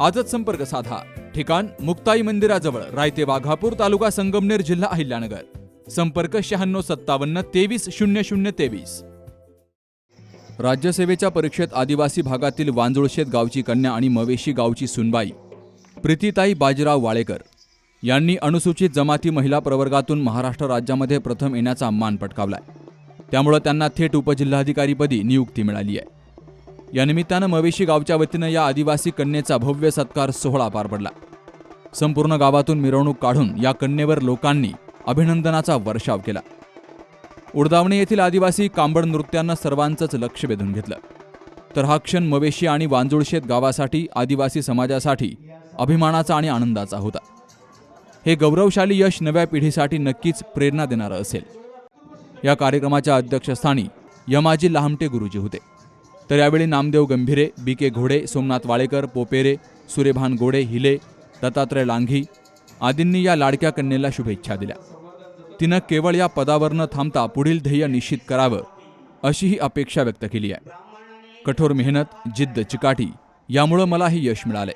आजच संपर्क साधा. ठिकाण मुक्ताई मंदिराजवळ रायते वाघापूर तालुका संगमनेर जिल्हा अहिल्यानगर. संपर्क शहाण्णव सत्तावन्न तेवीस शून्य शून्य तेवीस. राज्यसेवेच्या परीक्षेत आदिवासी भागातील वांजुळशेत गावची कन्या आणि मवेशी गावची सुनबाई प्रीतीताई बाजीराव वाळेकर यांनी अनुसूचित जमाती महिला प्रवर्गातून महाराष्ट्र राज्यामध्ये प्रथम येण्याचा मान पटकावलाय. त्यामुळं त्यांना थेट उपजिल्हाधिकारीपदी नियुक्ती मिळाली आहे. या निमित्तानं मवेशी गावच्या वतीनं या आदिवासी कन्येचा भव्य सत्कार सोहळा पार पडला. संपूर्ण गावातून मिरवणूक काढून या कन्येवर लोकांनी अभिनंदनाचा वर्षाव केला. उडदावणे येथील आदिवासी कांबड नृत्यांना सर्वांचंच लक्ष वेधून घेतलं. तर हा क्षण मवेशी आणि वांजुळशेत गावासाठी आदिवासी समाजासाठी अभिमानाचा आणि आनंदाचा होता. हे गौरवशाली यश नव्या पिढीसाठी नक्कीच प्रेरणा देणारं असेल. या कार्यक्रमाच्या अध्यक्षस्थानी यमाजी लहामटे गुरुजी होते. तर यावेळी नामदेव गंभीरे बी के घोडे सोमनाथ वाळेकर पोपेरे सुरेभान गोडे हिले दत्तात्रय लांघी आदींनी या लाडक्या कन्येला शुभेच्छा दिल्या. तिनं केवळ या पदावर न थांबता पुढील ध्येय निश्चित करावं अशीही अपेक्षा व्यक्त केली आहे. कठोर मेहनत जिद्द चिकाटी यामुळं मला हे यश मिळाले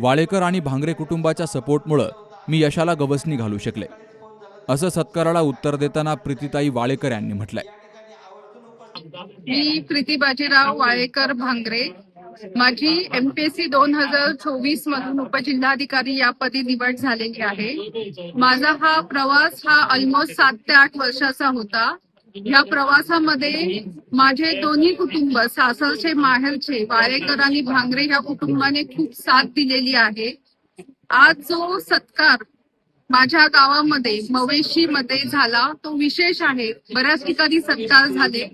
वाळेकर आणि भांगरे कुटुंबाच्या सपोर्टमुळं मी यशाला गवसणी घालू शकले. असं सत्काराला उत्तर देताना प्रीतीताई वाळेकर यांनी म्हटलंय. मी प्रीती बाजीराव वाळेकर भांगरे. माझी एमपीएससी दोन हजार चोवीस मधून उपजिल्हाधिकारी या पदी निवड झालेली आहे. माझा हा प्रवास हा ऑलमोस्ट सात ते आठ वर्षाचा होता. या प्रवासामध्ये माझे दोन्ही कुटुंब सासरचे माहेरचे वाळेकर आणि भांगरे या कुटुंबाने खूप साथ दिलेली आहे. आज जो सत्कार माझ्या गावामध्ये मवेशी मध्ये झाला तो विशेष आहे. बऱ्याच ठिकाणी सत्कार झाले.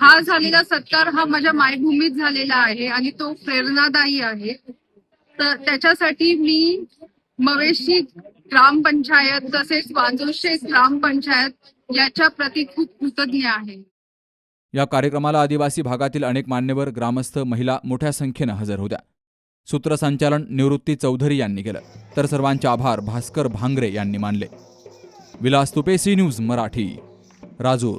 हा झालेला सत्कार हा माझ्या मायभूमीत झालेला आहे आणि तो प्रेरणादायी आहे. तर त्याच्यासाठी मी मवेशी ग्रामपंचायत तसेच वांजुशे ग्रामपंचायत याच्या प्रती खूप कृतज्ञ आहे. या कार्यक्रमाला आदिवासी भागातील अनेक मान्यवर ग्रामस्थ महिला मोठ्या संख्येनं हजर होत्या. सूत्रसंचालन निवृत्ती चौधरी यांनी केलं. तर सर्वांचे आभार भास्कर भांगरे यांनी मानले. Vilas Tupe C news Marathi Rajur.